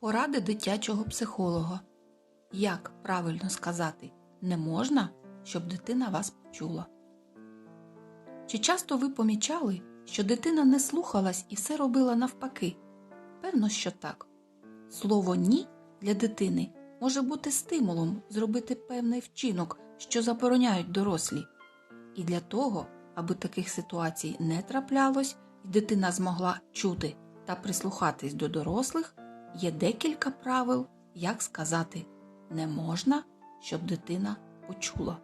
Поради дитячого психолога. Як правильно сказати не можна, щоб дитина вас почула? Чи часто ви помічали, що дитина не слухалась і все робила навпаки? Певно, що так. Слово ні для дитини може бути стимулом зробити певний вчинок, що забороняють дорослі. І для того, аби таких ситуацій не траплялось, і дитина змогла чути та прислухатись до дорослих, є декілька правил, як сказати не можна, щоб дитина почула.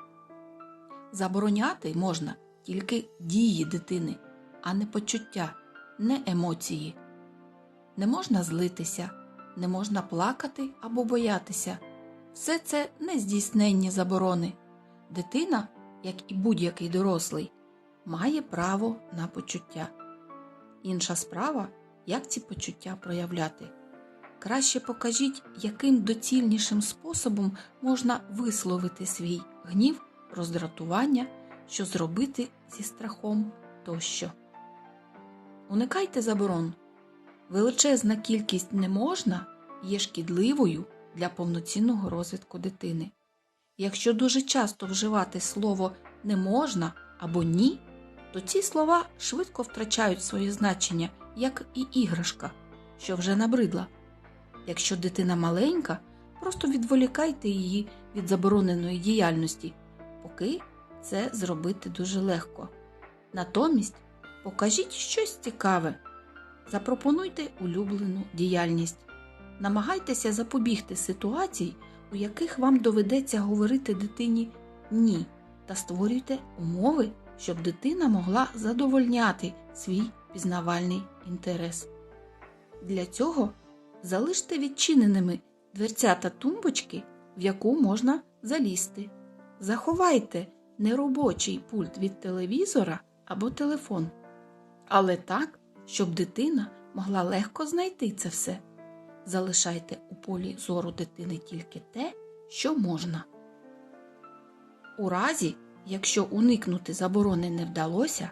Забороняти можна тільки дії дитини, а не почуття, не емоції. Не можна злитися, не можна плакати або боятися. Все це нездійсненні заборони. Дитина, як і будь-який дорослий, має право на почуття. Інша справа, як ці почуття проявляти. Краще покажіть, яким доцільнішим способом можна висловити свій гнів, роздратування, що зробити зі страхом тощо. Уникайте заборон. Величезна кількість не можна є шкідливою для повноцінного розвитку дитини. Якщо дуже часто вживати слово не можна або ні, то ці слова швидко втрачають своє значення, як і іграшка, що вже набридла. Якщо дитина маленька, просто відволікайте її від забороненої діяльності, поки це зробити дуже легко. Натомість покажіть щось цікаве, запропонуйте улюблену діяльність, намагайтеся запобігти ситуацій, у яких вам доведеться говорити дитині ні, та створюйте умови, щоб дитина могла задовольняти свій пізнавальний інтерес. Для цього залиште відчиненими дверця та тумбочки, в яку можна залізти. Заховайте неробочий пульт від телевізора або телефон. Але так, щоб дитина могла легко знайти це все. Залишайте у полі зору дитини тільки те, що можна. У разі, якщо уникнути заборони не вдалося,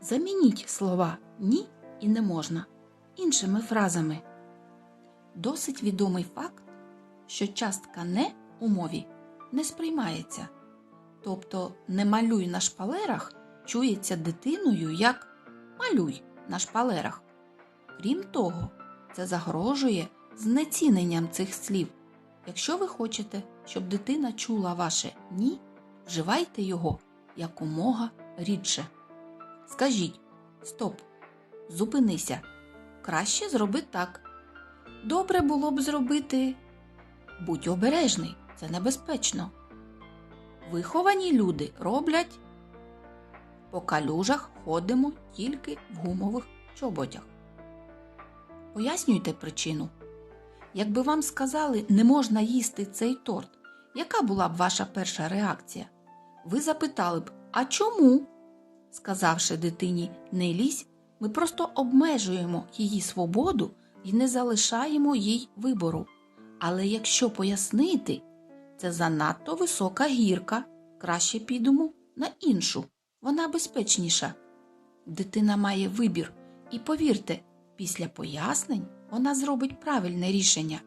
замініть слова ні і не можна іншими фразами. Досить відомий факт, що частка не у мові не сприймається. Тобто не малюй на шпалерах чується дитиною як малюй на шпалерах. Крім того, це загрожує знеціненням цих слів. Якщо ви хочете, щоб дитина чула ваше ні, вживайте його якомога рідше. Скажіть стоп, зупинися. Краще зроби так. Добре було б зробити. Будь обережний, це небезпечно. Виховані люди роблять. По калюжах ходимо тільки в гумових чоботях. Пояснюйте причину. Якби вам сказали, не можна їсти цей торт, яка була б ваша перша реакція? Ви запитали б, а чому? Сказавши дитині не лізь, ми просто обмежуємо її свободу і не залишаємо їй вибору. Але якщо пояснити, це занадто висока гірка, краще підемо на іншу, вона безпечніша. Дитина має вибір, і повірте, після пояснень вона зробить правильне рішення,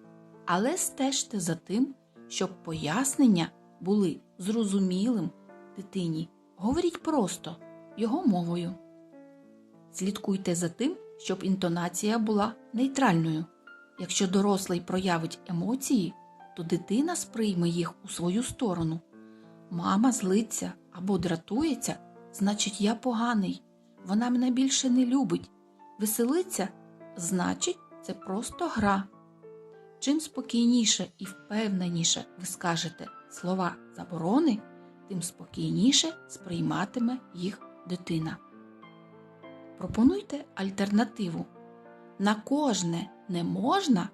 але стежте за тим, щоб пояснення були зрозумілим дитині. Говоріть просто його мовою. Слідкуйте за тим, щоб інтонація була нейтральною. Якщо дорослий проявить емоції, то дитина сприйме їх у свою сторону. Мама злиться або дратується, значить, я поганий, вона мене більше не любить. Веселиться, значить, це просто гра. Чим спокійніше і впевненіше ви скажете слова заборони, тим спокійніше сприйматиме їх дитина. Пропонуйте альтернативу. На кожне не можна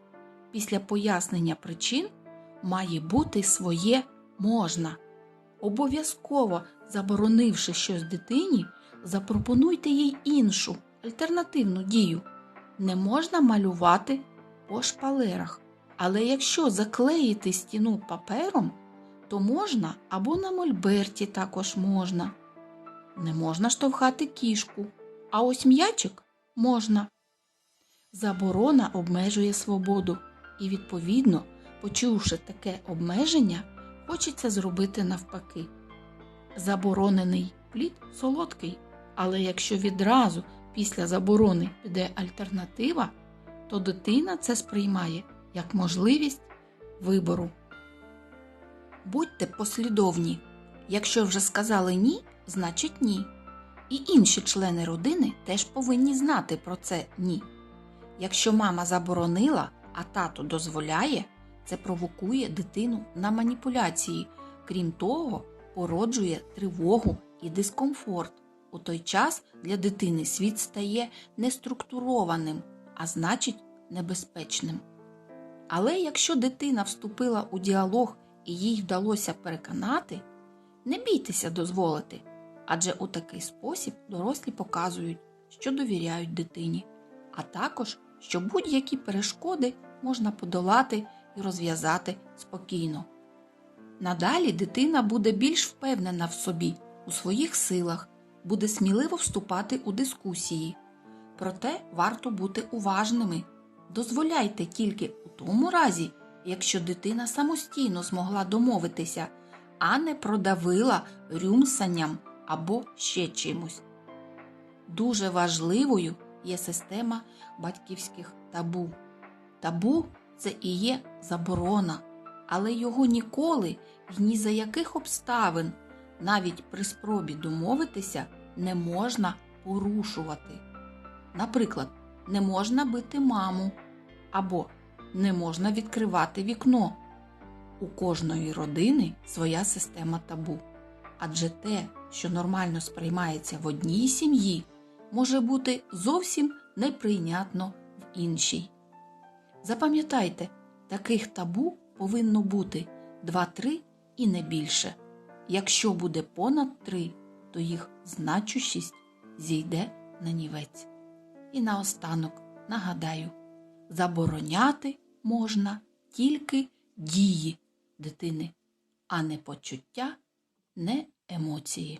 після пояснення причин має бути своє можна. Обов'язково заборонивши щось дитині, запропонуйте їй іншу альтернативну дію. Не можна малювати по шпалерах, але якщо заклеїти стіну папером, то можна або на мольберті також можна. Не можна штовхати кішку, а ось м'ячик можна. Заборона обмежує свободу, і, відповідно, почувши таке обмеження, хочеться зробити навпаки. Заборонений плід солодкий, але якщо відразу після заборони піде альтернатива, то дитина це сприймає як можливість вибору. Будьте послідовні. Якщо вже сказали ні, значить ні. І інші члени родини теж повинні знати про це ні. Якщо мама заборонила, а тато дозволяє, це провокує дитину на маніпуляції, крім того, породжує тривогу і дискомфорт. У той час для дитини світ стає неструктурованим, а значить небезпечним. Але якщо дитина вступила у діалог і їй вдалося переконати, не бійтеся дозволити, адже у такий спосіб дорослі показують, що довіряють дитині, а також, що будь-які перешкоди можна подолати і розв'язати спокійно. Надалі дитина буде більш впевнена в собі, у своїх силах, буде сміливо вступати у дискусії. Проте варто бути уважними. Дозволяйте тільки у тому разі, якщо дитина самостійно змогла домовитися, а не продавила рюмсанням або ще чимось. Дуже важливою є система батьківських табу. Табу це і є заборона, але його ніколи і ні за яких обставин, навіть при спробі домовитися, не можна порушувати. Наприклад, не можна бити маму або не можна відкривати вікно. У кожної родини своя система табу. Адже те, що нормально сприймається в одній сім'ї, може бути зовсім неприйнятно в іншій. Запам'ятайте, таких табу повинно бути 2-3 і не більше. Якщо буде понад 3, то їх значущість зійде на нівець. І наостанок нагадаю, забороняти можна тільки дії дитини, а не почуття, не емоції.